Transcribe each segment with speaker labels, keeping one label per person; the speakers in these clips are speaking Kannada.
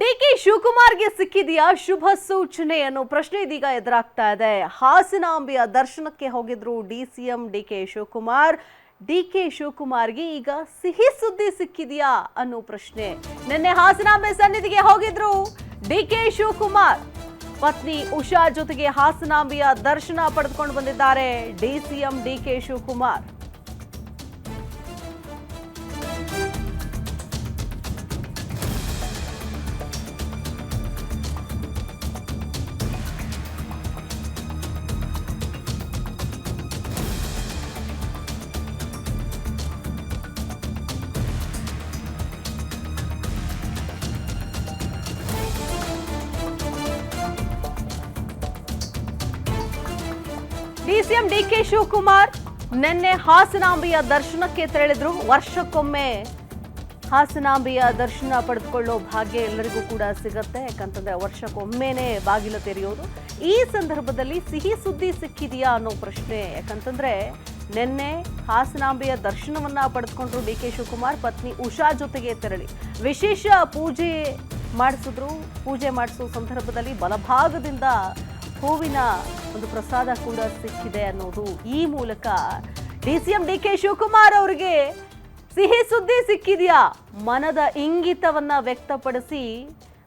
Speaker 1: ಡಿ ಕೆ ಶಿವಕುಮಾರ್ಗೆ ಸಿಕ್ಕಿದೆಯಾ ಶುಭ ಸೂಚನೆ ಅನ್ನೋ ಪ್ರಶ್ನೆ ಇದೀಗ ಎದುರಾಗ್ತಾ ಇದೆ. ಹಾಸನಾಂಬೆಯ ದರ್ಶನಕ್ಕೆ ಹೋಗಿದ್ರು D C M D K Shivakumar. D K ಶಿವಕುಮಾರ್ಗೆ ಈಗ ಸಿಹಿ ಸುದ್ದಿ ಸಿಕ್ಕಿದೆಯಾ ಅನ್ನೋ ಪ್ರಶ್ನೆ. ನಿನ್ನೆ ಹಾಸನಾಂಬೆ ಸನ್ನಿಧಿಗೆ ಹೋಗಿದ್ರು ಡಿ ಕೆ ಶಿವಕುಮಾರ್. ಪತ್ನಿ ಉಷಾ ಜೊತೆಗೆ ಹಾಸನಾಂಬೆಯ ದರ್ಶನ ಪಡೆದುಕೊಂಡು ಬಂದಿದ್ದಾರೆ D C M D K Shivakumar. DCM DK Shivakumar ನಿನ್ನೆ ಹಾಸನಾಂಬೆಯ ದರ್ಶನಕ್ಕೆ ತೆರಳಿದ್ರು. ವರ್ಷಕ್ಕೊಮ್ಮೆ ಹಾಸನಾಂಬೆಯ ದರ್ಶನ ಪಡೆದುಕೊಳ್ಳೋ ಭಾಗ್ಯ ಎಲ್ಲರಿಗೂ ಕೂಡ ಸಿಗತ್ತೆ. ಯಾಕಂತಂದ್ರೆ ವರ್ಷಕ್ಕೊಮ್ಮೆನೆ ಬಾಗಿಲು ತೆರೆಯೋದು. ಈ ಸಂದರ್ಭದಲ್ಲಿ ಸಿಹಿ ಸುದ್ದಿ ಸಿಕ್ಕಿದೆಯಾ ಅನ್ನೋ ಪ್ರಶ್ನೆ. ಯಾಕಂತಂದ್ರೆ ನಿನ್ನೆ ಹಾಸನಾಂಬೆಯ ದರ್ಶನವನ್ನ ಪಡೆದುಕೊಂಡ್ರು ಡಿ ಕೆ ಶಿವಕುಮಾರ್, ಪತ್ನಿ ಉಷಾ ಜೊತೆಗೆ ತೆರಳಿ. ವಿಶೇಷ ಪೂಜೆ ಮಾಡಿಸಿದ್ರು. ಪೂಜೆ ಮಾಡಿಸೋ ಸಂದರ್ಭದಲ್ಲಿ ಬಲಭಾಗದಿಂದ ಹೂವಿನ ಒಂದು ಪ್ರಸಾದ ಕೂಡ ಸಿಕ್ಕಿದೆ ಅನ್ನೋದು ಈ ಮೂಲಕ D C M D K Shivakumar ಅವರಿಗೆ ಸಿಹಿ ಸುದ್ದಿ ಸಿಕ್ಕಿದೆಯಾ? ಮನದ ಇಂಗಿತವನ್ನ ವ್ಯಕ್ತಪಡಿಸಿ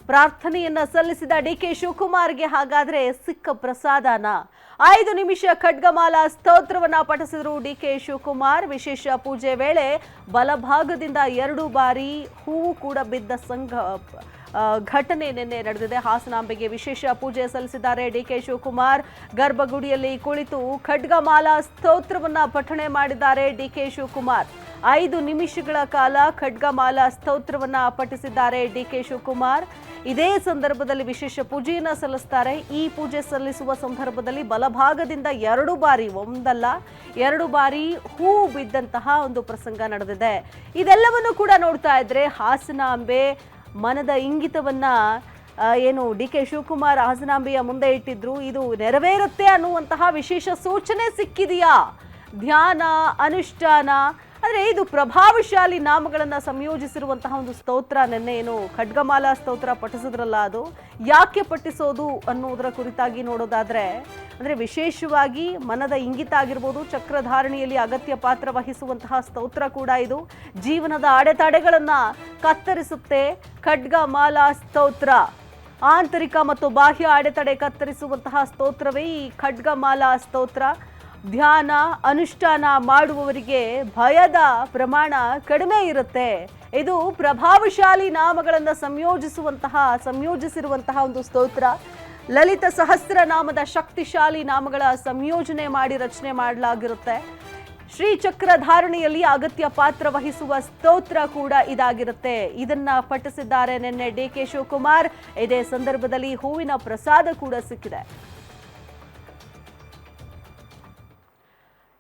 Speaker 1: ಪ್ರಾರ್ಥನೆಯನ್ನ ಸಲ್ಲಿಸಿದ ಡಿ ಕೆ ಶಿವಕುಮಾರ್ಗೆ ಹಾಗಾದ್ರೆ ಸಿಕ್ಕ ಪ್ರಸಾದನ ಐದು ನಿಮಿಷ ಖಡ್ಗಮಾಲ ಸ್ತೋತ್ರವನ್ನ ಪಠಿಸಿದ್ರು ಡಿ ಕೆ ಶಿವಕುಮಾರ್. ವಿಶೇಷ ಪೂಜೆ ವೇಳೆ ಬಲಭಾಗದಿಂದ ಎರಡು ಬಾರಿ ಹೂವು ಕೂಡ ಬಿದ್ದ ಸಂಘ ಘಟನೆ ನಿನ್ನೆ ನಡೆದಿದೆ. ಹಾಸನಾಂಬೆಗೆ ವಿಶೇಷ ಪೂಜೆ ಸಲ್ಲಿಸಿದ್ದಾರೆ ಡಿ ಕೆ ಶಿವಕುಮಾರ್. ಗರ್ಭಗುಡಿಯಲ್ಲಿ ಕುಳಿತು ಖಡ್ಗಮಾಲಾ ಸ್ತೋತ್ರವನ್ನ ಪಠಣೆ ಮಾಡಿದ್ದಾರೆ ಡಿ ಕೆ ಶಿವಕುಮಾರ್. ಐದು ನಿಮಿಷಗಳ ಕಾಲ ಖಡ್ಗಮಾಲಾ ಸ್ತೋತ್ರವನ್ನ ಪಠಿಸಿದ್ದಾರೆ ಡಿ ಕೆ ಶಿವಕುಮಾರ್. ಇದೇ ಸಂದರ್ಭದಲ್ಲಿ ವಿಶೇಷ ಪೂಜೆಯನ್ನು ಸಲ್ಲಿಸ್ತಾರೆ. ಈ ಪೂಜೆ ಸಲ್ಲಿಸುವ ಸಂದರ್ಭದಲ್ಲಿ ಬಲಭಾಗದಿಂದ ಎರಡು ಬಾರಿ, ಒಂದಲ್ಲ, ಎರಡು ಬಾರಿ ಹೂ ಬಿದ್ದಂತಹ ಒಂದು ಪ್ರಸಂಗ ನಡೆದಿದೆ. ಇದೆಲ್ಲವನ್ನು ಕೂಡ ನೋಡ್ತಾ ಇದ್ರೆ ಹಾಸನಾಂಬೆ ಮನದ ಇಂಗಿತವನ್ನು ಏನು ಡಿ ಕೆ ಶಿವಕುಮಾರ್ ಹಾಸನಾಂಬೆಯ ಮುಂದೆ ಇಟ್ಟಿದ್ರು. ಇದು ನೆರವೇರುತ್ತೆ ಅನ್ನುವಂತಹ ವಿಶೇಷ ಸೂಚನೆ ಸಿಕ್ಕಿದೆಯಾ? ಧ್ಯಾನ, ಅನುಷ್ಠಾನ ಅಂದ್ರೆ ಇದು ಪ್ರಭಾವಶಾಲಿ ನಾಮಗಳನ್ನು ಸಂಯೋಜಿಸಿರುವಂತಹ ಒಂದು ಸ್ತೋತ್ರ. ನಿನ್ನೆ ಏನು ಖಡ್ಗಮಾಲಾ ಸ್ತೋತ್ರ ಪಠಿಸಿದ್ರಲ್ಲ ಅದು. ಯಾಕೆ ಪಠಿಸೋದು ಅನ್ನೋದರ ಕುರಿತಾಗಿ ನೋಡೋದಾದರೆ, ಅಂದರೆ ವಿಶೇಷವಾಗಿ ಮನದ ಇಂಗಿತ ಆಗಿರ್ಬೋದು, ಚಕ್ರಧಾರಣೆಯಲ್ಲಿ ಅಗತ್ಯ ಪಾತ್ರ ವಹಿಸುವಂತಹ ಸ್ತೋತ್ರ ಕೂಡ ಇದು. ಜೀವನದ ಅಡೆತಡೆಗಳನ್ನು ಕತ್ತರಿಸುತ್ತೆ ಖಡ್ಗಮಾಲಾ ಸ್ತೋತ್ರ. ಆಂತರಿಕ ಮತ್ತು ಬಾಹ್ಯ ಅಡೆತಡೆ ಕತ್ತರಿಸುವಂತಹ ಸ್ತೋತ್ರವೇ ಈ ಖಡ್ಗಮಾಲಾ ಸ್ತೋತ್ರ. ಧ್ಯಾನ, ಅನುಷ್ಠಾನ ಮಾಡುವವರಿಗೆ ಭಯದ ಪ್ರಮಾಣ ಕಡಿಮೆ ಇರುತ್ತೆ. ಇದು ಪ್ರಭಾವಶಾಲಿ ನಾಮಗಳನ್ನು ಸಂಯೋಜಿಸುವಂತಹ, ಸಂಯೋಜಿಸಿರುವಂತಹ ಒಂದು ಸ್ತೋತ್ರ. ಲಲಿತ ಸಹಸ್ರನಾಮದ ಶಕ್ತಿಶಾಲಿ ನಾಮಗಳ ಸಂಯೋಜನೆ ಮಾಡಿ ರಚನೆ ಮಾಡಲಾಗಿರುತ್ತೆ. ಶ್ರೀಚಕ್ರ ಧಾರಣೆಯಲ್ಲಿ ಅಗತ್ಯ ಪಾತ್ರ ವಹಿಸುವ ಸ್ತೋತ್ರ ಕೂಡ ಇದಾಗಿರುತ್ತೆ. ಇದನ್ನ ಪಠಿಸಿದ್ದಾರೆ ನಿನ್ನೆ ಡಿ ಕೆ ಶಿವಕುಮಾರ್. ಇದೇ ಸಂದರ್ಭದಲ್ಲಿ ಹೂವಿನ ಪ್ರಸಾದ ಕೂಡ ಸಿಕ್ಕಿದೆ.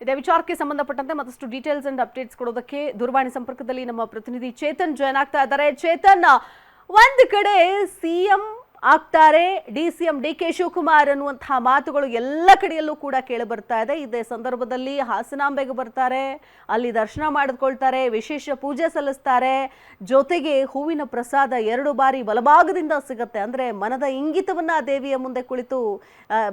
Speaker 1: ಇದೇ. ವಿಚಾರಕ್ಕೆ ಸಂಬಂಧಪಟ್ಟಂತೆ ಮತ್ತಷ್ಟು ಡೀಟೇಲ್ಸ್ ಅಂಡ್ ಅಪ್ಡೇಟ್ಸ್ ಕೊಡೋದಕ್ಕೆ ದೂರವಾಣಿ ಸಂಪರ್ಕದಲ್ಲಿ ನಮ್ಮ ಪ್ರತಿನಿಧಿ ಚೇತನ್ ಜಾಯ್ನ್ ಆಗ್ತಾ ಇದ್ದಾರೆ. ಚೇತನ್, ಒಂದ್ ಕಡೆ ಸಿಎಂ ಆಗ್ತಾರೆ. D C M D K Shivakumar ಅನ್ನುವಂತಹ ಮಾತುಗಳು ಎಲ್ಲ ಕಡೆಯಲ್ಲೂ ಕೂಡ ಕೇಳಿ ಬರ್ತಾ ಇದೆ. ಇದೇ ಸಂದರ್ಭದಲ್ಲಿ ಹಾಸನಾಂಬೆಗೆ ಬರ್ತಾರೆ. ಅಲ್ಲಿ ದರ್ಶನ ಮಾಡಿಕೊಳ್ತಾರೆ ವಿಶೇಷ ಪೂಜೆ ಸಲ್ಲಿಸ್ತಾರೆ. ಜೊತೆಗೆ ಹೂವಿನ ಪ್ರಸಾದ ಎರಡು ಬಾರಿ ಬಲಭಾಗದಿಂದ ಸಿಗುತ್ತೆ. ಅಂದ್ರೆ ಮನದ ಇಂಗಿತವನ್ನ ದೇವಿಯ ಮುಂದೆ ಕುಳಿತು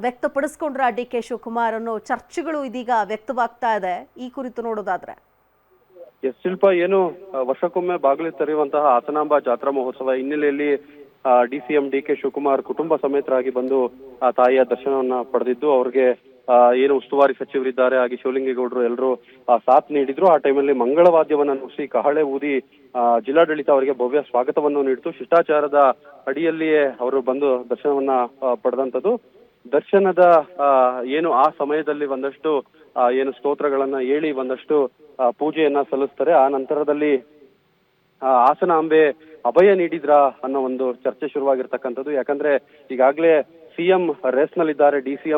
Speaker 1: ವ್ಯಕ್ತಪಡಿಸ್ಕೊಂಡ್ರ ಡಿ ಕೆ ಶಿವಕುಮಾರ್ ಅನ್ನೋ ಚರ್ಚೆಗಳು ಇದೀಗ ವ್ಯಕ್ತವಾಗ್ತಾ ಇದೆ. ಈ ಕುರಿತು ನೋಡೋದಾದ್ರೆ.
Speaker 2: ಎಸ್, ಶಿಲ್ಪ, ಏನು ವರ್ಷಕ್ಕೊಮ್ಮೆ ಬಾಗಿಲು ತೆರೆಯುವಂತಹ ಹಾಸನಾಂಬ ಜಾತ್ರಾ ಮಹೋತ್ಸವ ಹಿನ್ನೆಲೆಯಲ್ಲಿ D C M D K Shivakumar ಕುಟುಂಬ ಸಮೇತರಾಗಿ ಬಂದು ಆ ತಾಯಿಯ ದರ್ಶನವನ್ನ ಪಡೆದಿದ್ದು ಅವ್ರಿಗೆ ಆ, ಏನು ಉಸ್ತುವಾರಿ ಸಚಿವರಿದ್ದಾರೆ ಹಾಗೆ ಶಿವಲಿಂಗೇಗೌಡರು ಎಲ್ಲರೂ ಸಾಥ್ ನೀಡಿದ್ರು. ಆ ಟೈಮಲ್ಲಿ ಮಂಗಳವಾದ್ಯವನ್ನ ನುಡಿಸಿ ಕಹಳೆ ಊದಿ ಆ, ಜಿಲ್ಲಾಡಳಿತ ಅವರಿಗೆ ಭವ್ಯ ಸ್ವಾಗತವನ್ನು ನೀಡಿತು. ಶಿಷ್ಟಾಚಾರದ ಅಡಿಯಲ್ಲಿಯೇ ಅವರು ಬಂದು ದರ್ಶನವನ್ನ ಪಡೆದಂತದ್ದು ದರ್ಶನದ ಆ, ಏನು ಆ ಸಮಯದಲ್ಲಿ ಒಂದಷ್ಟು ಏನು ಸ್ತೋತ್ರಗಳನ್ನ ಹೇಳಿ ಒಂದಷ್ಟು ಆ, ಪೂಜೆಯನ್ನ ಸಲ್ಲಿಸ್ತಾರೆ. ಆ ನಂತರದಲ್ಲಿ ಆ, ಹಾಸನ ಅಂಬೆ ಅಭಯ ನೀಡಿದ್ರಾ ಅನ್ನೋ ಒಂದು ಚರ್ಚೆ ಶುರುವಾಗಿರ್ತಕ್ಕಂಥದ್ದು. ಯಾಕಂದ್ರೆ ಈಗಾಗಲೇ ಸಿಎಂ ರೇಸ್ ನಲ್ಲಿದ್ದಾರೆ. ಡಿ ಸಿ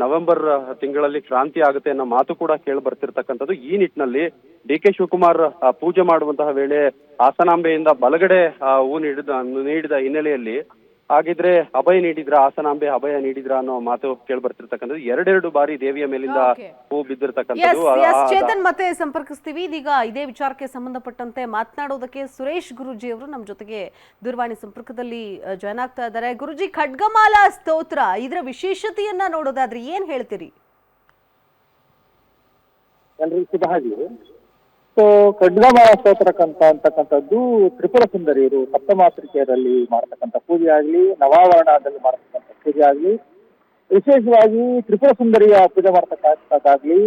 Speaker 2: ನವೆಂಬರ್ ತಿಂಗಳಲ್ಲಿ ಕ್ರಾಂತಿ ಆಗುತ್ತೆ ಅನ್ನೋ ಮಾತು ಕೂಡ ಕೇಳಿ ಬರ್ತಿರ್ತಕ್ಕಂಥದ್ದು ಈ ನಿಟ್ಟಿನಲ್ಲಿ ಡಿ ಕೆ ಶಿವಕುಮಾರ್ ಪೂಜೆ ಮಾಡುವಂತಹ ವೇಳೆ ಹಾಸನಾಂಬೆಯಿಂದ ಬಲಗಡೆ ಹೂ ನೀಡಿದ ನೀಡಿದ ಹಿನ್ನೆಲೆಯಲ್ಲಿ ಹಾಗಿದ್ರೆ ಅಭಯ ನೀಡಿದ್ರ ಹಾಸನಾಂಬೆ ಅಭಯ ನೀಡಿದ್ರ ಅನ್ನೋ ಮಾತು ಕೇಳಿ ಬರ್ತಿರ್ತಕ್ಕಂಥದ್ದು ಎರಡೆರಡು ಬಾರಿ ದೇವಿಯ ಮೇಲಿಂದ. ಹೂ
Speaker 1: ಎಸ್
Speaker 2: ಬಿದ್ದಿರ್ತಕ್ಕಂಥದ್ದು
Speaker 1: ಚೇತನ್ ಮತ್ತೆ ಸಂಪರ್ಕಿಸ್ತೀವಿ. ಇದೀಗ ಇದೇ ವಿಚಾರಕ್ಕೆ ಸಂಬಂಧಪಟ್ಟಂತೆ ಮಾತನಾಡೋದಕ್ಕೆ ಸುರೇಶ್ ಗುರುಜಿ ಅವರು ನಮ್ಮ ಜೊತೆಗೆ ದೂರವಾಣಿ ಸಂಪರ್ಕದಲ್ಲಿ ಜಾಯ್ನ್ ಆಗ್ತಾ ಇದ್ದಾರೆ. ಗುರುಜಿ ಖಡ್ಗಮಾಲಾ ಸ್ತೋತ್ರ ಇದರ ವಿಶೇಷತೆಯನ್ನ ನೋಡೋದಾದ್ರೆ ಏನ್ ಹೇಳ್ತೀರಿ?
Speaker 3: ಎಲ್ರಿಗೂ ಶುಭ ಆಗ್ಲಿ ಸೊ ಖಡ್ಗಮಾಲ ಸ್ತೋತ್ರಕ್ಕಂತ ಅಂತಕ್ಕಂಥದ್ದು ತ್ರಿಪುರ ಸುಂದರಿಯರು ಸಪ್ತಮಾತೃಕೆಯರಲ್ಲಿ ಮಾಡ್ತಕ್ಕಂಥ ಪೂಜೆ ಆಗ್ಲಿ ನವಾವರಣದಲ್ಲಿ ಮಾಡ್ತಕ್ಕಂಥ ಪೂಜೆ ಆಗ್ಲಿ. ವಿಶೇಷವಾಗಿ ತ್ರಿಪುರ ಸುಂದರಿಯ ಪೂಜೆ ಮಾಡ್ತಕ್ಕಂಥದ್ದಾಗ್ಲಿ,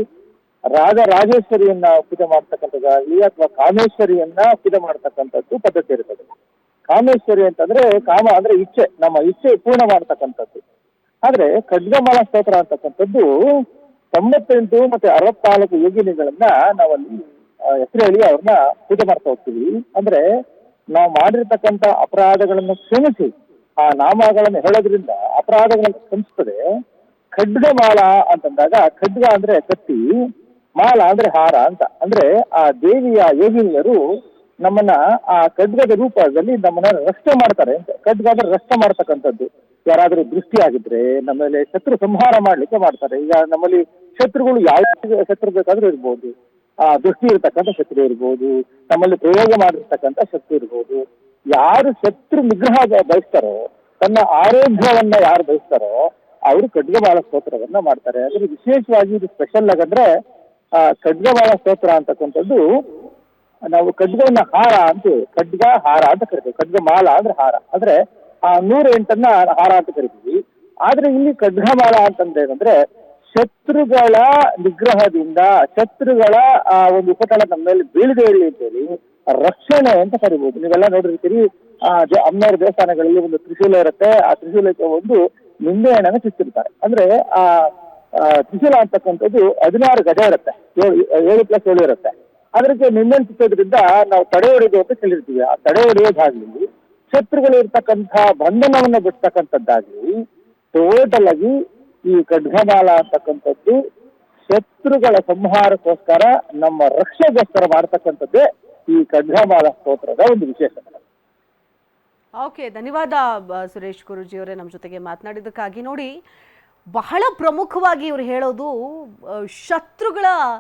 Speaker 3: ರಾಜ ರಾಜೇಶ್ವರಿಯನ್ನ ಪೂಜೆ ಮಾಡ್ತಕ್ಕಂಥದ್ದಾಗ್ಲಿ ಅಥವಾ ಕಾಮೇಶ್ವರಿಯನ್ನ ಪೂಜೆ ಮಾಡ್ತಕ್ಕಂಥದ್ದು ಪದ್ಧತಿ ಇರ್ತದೆ. ಕಾಮೇಶ್ವರಿ ಅಂತಂದ್ರೆ ಕಾಮ ಅಂದ್ರೆ ಇಚ್ಛೆ, ನಮ್ಮ ಇಚ್ಛೆ ಪೂರ್ಣ ಮಾಡ್ತಕ್ಕಂಥದ್ದು. ಆದ್ರೆ ಖಡ್ಗಮಾಲ ಸ್ತೋತ್ರ ಅಂತಕ್ಕಂಥದ್ದು ತೊಂಬತ್ತೆಂಟು ಮತ್ತೆ ಅರವತ್ನಾಲ್ಕು ಯೋಗಿನಿಗಳನ್ನ ನಾವಲ್ಲಿ ಹೆಸರು ಹೇಳಿ ಅವ್ರನ್ನ ಪೂಜೆ ಮಾಡ್ತಾ ಹೋಗ್ತೀವಿ. ಅಂದ್ರೆ ನಾವು ಮಾಡಿರ್ತಕ್ಕಂತ ಅಪರಾಧಗಳನ್ನು ಕ್ಷಮಿಸಿ. ಆ ನಾಮಗಳನ್ನು ಹೇಳೋದ್ರಿಂದ ಅಪರಾಧಗಳನ್ನು ಕ್ಷಮಿಸ್ತದೆ. ಖಡ್ಗಮಾಲ ಅಂತಂದಾಗ, ಖಡ್ಗ ಅಂದ್ರೆ ಕತ್ತಿ, ಮಾಲ ಅಂದ್ರೆ ಹಾರ ಅಂತ. ಅಂದ್ರೆ ಆ ದೇವಿಯ ಯೋಗಿನಿಯರು ನಮ್ಮನ್ನ ಆ ಖಡ್ಗದ ರೂಪದಲ್ಲಿ ನಮ್ಮನ್ನ ರಕ್ಷಣೆ ಮಾಡ್ತಾರೆ ಅಂತ. ಖಡ್ಗ ಅಂದ್ರೆ ರಕ್ಷಣೆ ಮಾಡ್ತಕ್ಕಂಥದ್ದು. ಯಾರಾದರೂ ದೃಷ್ಟಿ ಆಗಿದ್ರೆ ನಮ್ಮ ಮೇಲೆ ಶತ್ರು ಸಂಹಾರ ಮಾಡ್ಲಿಕ್ಕೆ ಮಾಡ್ತಾರೆ. ಈಗ ನಮ್ಮಲ್ಲಿ ಶತ್ರುಗಳು ಯಾವ ಶತ್ರು ಬೇಕಾದ್ರೂ ಇರ್ಬೋದು. ದೃಷ್ಟಿ ಇರತಕ್ಕಂಥ ಶತ್ರು ಇರ್ಬೋದು ನಮ್ಮಲ್ಲಿ ಪ್ರಯೋಗ ಮಾಡಿರ್ತಕ್ಕಂಥ ಶತ್ರು ಇರ್ಬೋದು, ಯಾರು ಶತ್ರು ನಿಗ್ರಹ ಬಯಸ್ತಾರೋ, ತನ್ನ ಆರೋಗ್ಯವನ್ನ ಯಾರು ಬಯಸ್ತಾರೋ, ಅವರು ಖಡ್ಗಬಾಳ ಸ್ತೋತ್ರವನ್ನ ಮಾಡ್ತಾರೆ. ಅಂದ್ರೆ ವಿಶೇಷವಾಗಿ ಇದು ಸ್ಪೆಷಲ್ ಆಗಂದ್ರೆ, ಆ ಖಡ್ಗಮಾಲ ಸ್ತೋತ್ರ ಅಂತಕ್ಕಂಥದ್ದು, ನಾವು ಖಡ್ಗವನ್ನ ಹಾರ ಅಂತ ಖಡ್ಗ, ಹಾರ ಅಂತ ಕರಿತೀವಿ. ಖಡ್ಗ ಮಾಲ ಅಂದ್ರೆ ಹಾರ. ಅಂದ್ರೆ ಆ ನೂರ ಎಂಟನ್ನ ಹಾರ ಅಂತ ಕರಿತೀವಿ. ಆದ್ರೆ ಇಲ್ಲಿ ಖಡ್ಗಮಾಲ ಅಂತಂದ್ರೆ ಏನಂದ್ರೆ ಶತ್ರುಗಳ ನಿಗ್ರಹದಿಂದ ಶತ್ರುಗಳ, ಆ, ಒಂದು ಉಪಟಳ ನಮ್ಮ ಮೇಲೆ ಬೀಳದೆ ಇರಲಿ ಅಂತೇಳಿ ರಕ್ಷಣೆ ಅಂತ ಕರಿಬಹುದು ನೀವೆಲ್ಲ ನೋಡಿರ್ತೀರಿ, ಆ ಅಮ್ಮರ ದೇವಸ್ಥಾನಗಳಲ್ಲಿ ಒಂದು ತ್ರಿಶೂಲ ಇರುತ್ತೆ. ಆ ತ್ರಿಶೂಲಕ್ಕೆ ಒಂದು ನಿಂಬೆ ಹಣ್ಣನ್ನು ಚುಚ್ಚಿರ್ತಾರೆ ಅಂದ್ರೆ, ಆ ತ್ರಿಶೂಲ ಅಂತಕ್ಕಂಥದ್ದು ಹದಿನಾರು ಗಜ ಇರುತ್ತೆ. ಏಳು ಏಳು ಪ್ಲಸ್ ಏಳು ಇರುತ್ತೆ. ಅದಕ್ಕೆ ನಿಂಬೆ ಚುಚ್ಚೋದ್ರಿಂದ ನಾವು ತಡೆ ಹೊಡೆದು ಅಂತ ಕೇಳಿರ್ತೀವಿ. ಆ ತಡೆ ಹೊಡೆಯೋದಾಗ್ಲಿ ಶತ್ರುಗಳು ಇರ್ತಕ್ಕಂತಹ ಬಂಧನವನ್ನು ಬಿಡ್ತಕ್ಕಂಥದ್ದಾಗ್ಲಿ ಟೋಟಲ್ ಆಗಿ ಈ ಖಡ್ಗಮಾಲ ಅಂತಕ್ಕಂಥದ್ದು ಶತ್ರುಗಳ ಸಂಹಾರಕ್ಕೋಸ್ಕರ ನಮ್ಮ ರಕ್ಷೆಗೋಸ್ಕರ ಮಾಡ್ತಕ್ಕಂಥದ್ದೇ ಈ ಖಡ್ಗಮಾಲ ಸ್ತೋತ್ರದ ಒಂದು ವಿಶೇಷ.
Speaker 1: ಓಕೆ, ಧನ್ಯವಾದ ಸುರೇಶ್ ಗುರುಜಿ ಅವರೇ ನಮ್ಮ ಜೊತೆಗೆ ಮಾತನಾಡಿದ್ದಕ್ಕಾಗಿ. ನೋಡಿ, ಬಹಳ ಪ್ರಮುಖವಾಗಿ ಇವರು ಹೇಳೋದು ಶತ್ರುಗಳ